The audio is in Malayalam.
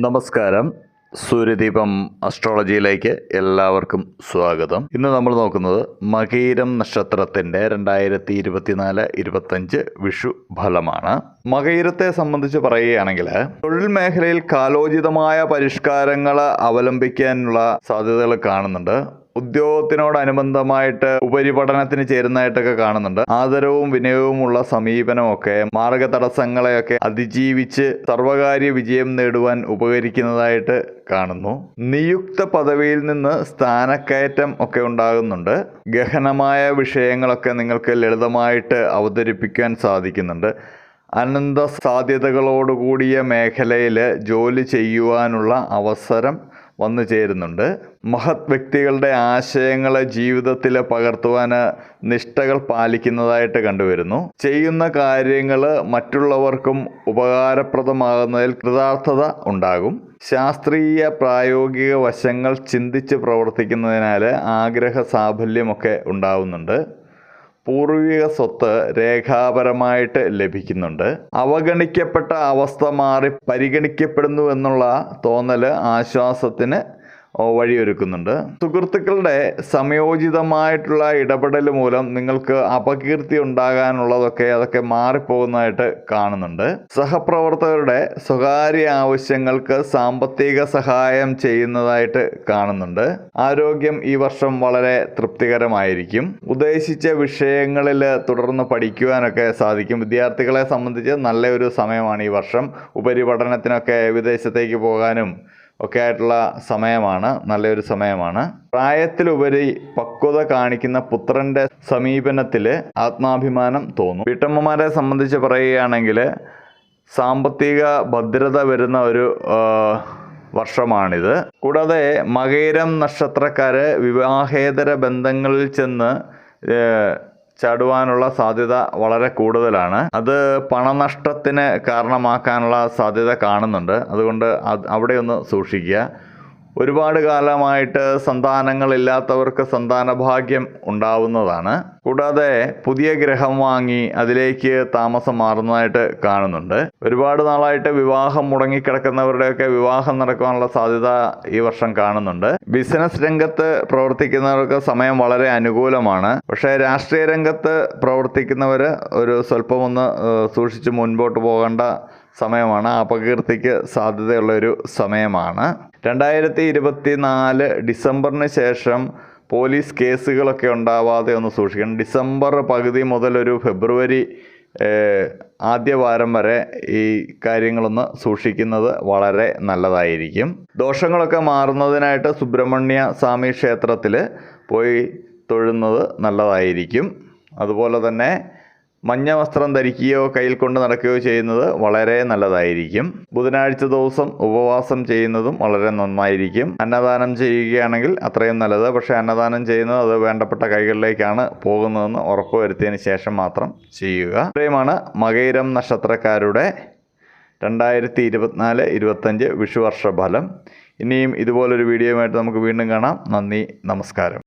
നമസ്കാരം. സൂര്യദീപം അസ്ട്രോളജിയിലേക്ക് എല്ലാവർക്കും സ്വാഗതം. ഇന്ന് നമ്മൾ നോക്കുന്നത് മകീരം നക്ഷത്രത്തിന്റെ രണ്ടായിരത്തി ഇരുപത്തിനാല് ഇരുപത്തഞ്ച് വിഷു ഫലമാണ്. മകീരത്തെ സംബന്ധിച്ച് പറയുകയാണെങ്കിൽ തൊഴിൽ മേഖലയിൽ കാലോചിതമായ പരിഷ്കാരങ്ങൾ അവലംബിക്കാനുള്ള സാധ്യതകൾ കാണുന്നുണ്ട്. ഉദ്യോഗത്തിനോടനുബന്ധമായിട്ട് ഉപരിപഠനത്തിന് ചേരുന്നതായിട്ടൊക്കെ കാണുന്നുണ്ട്. ആദരവും വിനയവുമുള്ള സമീപനമൊക്കെ മാർഗ തടസ്സങ്ങളെയൊക്കെ അതിജീവിച്ച് സർവകാര്യ വിജയം നേടുവാൻ ഉപകരിക്കുന്നതായിട്ട് കാണുന്നു. നിയുക്ത പദവിയിൽ നിന്ന് സ്ഥാനക്കയറ്റം ഒക്കെ ഉണ്ടാകുന്നുണ്ട്. ഗഹനമായ വിഷയങ്ങളൊക്കെ നിങ്ങൾക്ക് ലളിതമായിട്ട് അവതരിപ്പിക്കാൻ സാധിക്കുന്നുണ്ട്. അനന്ത സാധ്യതകളോടുകൂടിയ മേഖലയിൽ ജോലി ചെയ്യുവാനുള്ള അവസരം വന്നു ചേരുന്നുണ്ട്. മഹത് വ്യക്തികളുടെ ആശയങ്ങളെ ജീവിതത്തിൽ പകർത്തുവാൻ നിഷ്ഠകൾ പാലിക്കുന്നതായിട്ട് കണ്ടുവരുന്നു. ചെയ്യുന്ന കാര്യങ്ങൾ മറ്റുള്ളവർക്കും ഉപകാരപ്രദമാകുന്നതിൽ കൃതാർത്ഥത ഉണ്ടാകും. ശാസ്ത്രീയ പ്രായോഗിക വശങ്ങൾ ചിന്തിച്ച് പ്രവർത്തിക്കുന്നതിനാൽ ആഗ്രഹ സാഫല്യമൊക്കെ ഉണ്ടാവുന്നുണ്ട്. പൂർവിക സ്വത്ത് രേഖാപരമായിട്ട് ലഭിക്കുന്നുണ്ട്. അവഗണിക്കപ്പെട്ട അവസ്ഥ മാറി പരിഗണിക്കപ്പെടുന്നു എന്നുള്ള തോന്നൽ ആശ്വാസത്തിന് വഴിയൊരുക്കുന്നുണ്ട്. സുഹൃത്തുക്കളുടെ സമയോചിതമായിട്ടുള്ള ഇടപെടൽ മൂലം നിങ്ങൾക്ക് അപകീർത്തി ഉണ്ടാകാനുള്ളതൊക്കെ അതൊക്കെ മാറിപ്പോകുന്നതായിട്ട് കാണുന്നുണ്ട്. സഹപ്രവർത്തകരുടെ സ്വകാര്യ ആവശ്യങ്ങൾക്ക് സാമ്പത്തിക സഹായം ചെയ്യുന്നതായിട്ട് കാണുന്നുണ്ട്. ആരോഗ്യം ഈ വർഷം വളരെ തൃപ്തികരമായിരിക്കും. ഉദ്ദേശിച്ച വിഷയങ്ങളിൽ തുടർന്ന് പഠിക്കുവാനൊക്കെ സാധിക്കും. വിദ്യാർത്ഥികളെ സംബന്ധിച്ച് നല്ലൊരു സമയമാണ് ഈ വർഷം. ഉപരിപഠനത്തിനൊക്കെ വിദേശത്തേക്ക് പോകാനും ഒക്കെ ആയിട്ടുള്ള സമയമാണ് നല്ലൊരു സമയമാണ്. പ്രായത്തിലുപരി പക്വത കാണിക്കുന്ന പുത്രന്റെ സമീപനത്തിൽ ആത്മാഭിമാനം തോന്നും. വീട്ടമ്മമാരെ സംബന്ധിച്ച് പറയുകയാണെങ്കിൽ സാമ്പത്തിക ഭദ്രത വരുന്ന ഒരു വർഷമാണിത്. കൂടാതെ മകേരം നക്ഷത്രക്കാർ വിവാഹേതര ബന്ധങ്ങളിൽ ചെന്ന് ചാടുവാനുള്ള സാധ്യത വളരെ കൂടുതലാണ്. അത് പണനഷ്ടത്തിന് കാരണമാക്കാനുള്ള സാധ്യത കാണുന്നുണ്ട്. അതുകൊണ്ട് അവിടെ ഒന്ന് സൂക്ഷിക്കുക. ഒരുപാട് കാലമായിട്ട് സന്താനങ്ങളില്ലാത്തവർക്ക് സന്താന ഭാഗ്യം ഉണ്ടാവുന്നതാണ്. കൂടാതെ പുതിയ ഗ്രഹം വാങ്ങി അതിലേക്ക് താമസം മാറുന്നതായിട്ട് കാണുന്നുണ്ട്. ഒരുപാട് നാളായിട്ട് വിവാഹം മുടങ്ങിക്കിടക്കുന്നവരുടെയൊക്കെ വിവാഹം നടക്കാനുള്ള സാധ്യത ഈ വർഷം കാണുന്നുണ്ട്. ബിസിനസ് രംഗത്ത് പ്രവർത്തിക്കുന്നവർക്ക് സമയം വളരെ അനുകൂലമാണ്. പക്ഷേ രാഷ്ട്രീയ രംഗത്ത് പ്രവർത്തിക്കുന്നവർ ഒരു സ്വല്പമൊന്ന് സൂക്ഷിച്ച് മുൻപോട്ട് പോകേണ്ട സമയമാണ്. അപകീർത്തിക്ക് സാധ്യതയുള്ള ഒരു സമയമാണ്. രണ്ടായിരത്തി ഇരുപത്തി നാല് ഡിസംബറിന് ശേഷം പോലീസ് കേസുകളൊക്കെ ഉണ്ടാവാതെ ഒന്ന് സൂക്ഷിക്കണം. ഡിസംബർ പകുതി മുതലൊരു ഫെബ്രുവരി ആദ്യ വാരം വരെ ഈ കാര്യങ്ങളൊന്ന് സൂക്ഷിക്കുന്നത് വളരെ നല്ലതായിരിക്കും. ദോഷങ്ങളൊക്കെ മാറുന്നതിനായിട്ട് സുബ്രഹ്മണ്യ സ്വാമി ക്ഷേത്രത്തിൽ പോയി തൊഴുന്നത് നല്ലതായിരിക്കും. അതുപോലെ തന്നെ മഞ്ഞ വസ്ത്രം ധരിക്കുകയോ കയ്യിൽ കൊണ്ട് നടക്കുകയോ ചെയ്യുന്നത് വളരെ നല്ലതായിരിക്കും. ബുധനാഴ്ച ദിവസം ഉപവാസം ചെയ്യുന്നതും വളരെ നന്നായിരിക്കും. അന്നദാനം ചെയ്യുകയാണെങ്കിൽ അത്രയും നല്ലത്. പക്ഷേ അന്നദാനം ചെയ്യുന്നത് അത് വേണ്ടപ്പെട്ട കൈകളിലേക്കാണ് പോകുന്നതെന്ന് ഉറപ്പുവരുത്തിയതിന് ശേഷം മാത്രം ചെയ്യുക. ഇത്രയുമാണ് മകൈരം നക്ഷത്രക്കാരുടെ രണ്ടായിരത്തി ഇരുപത്തിനാല് ഇരുപത്തഞ്ച് വിഷുവർഷ ഫലം ഇനിയും ഇതുപോലൊരു വീഡിയോയുമായിട്ട് നമുക്ക് വീണ്ടും കാണാം. നന്ദി നമസ്കാരം.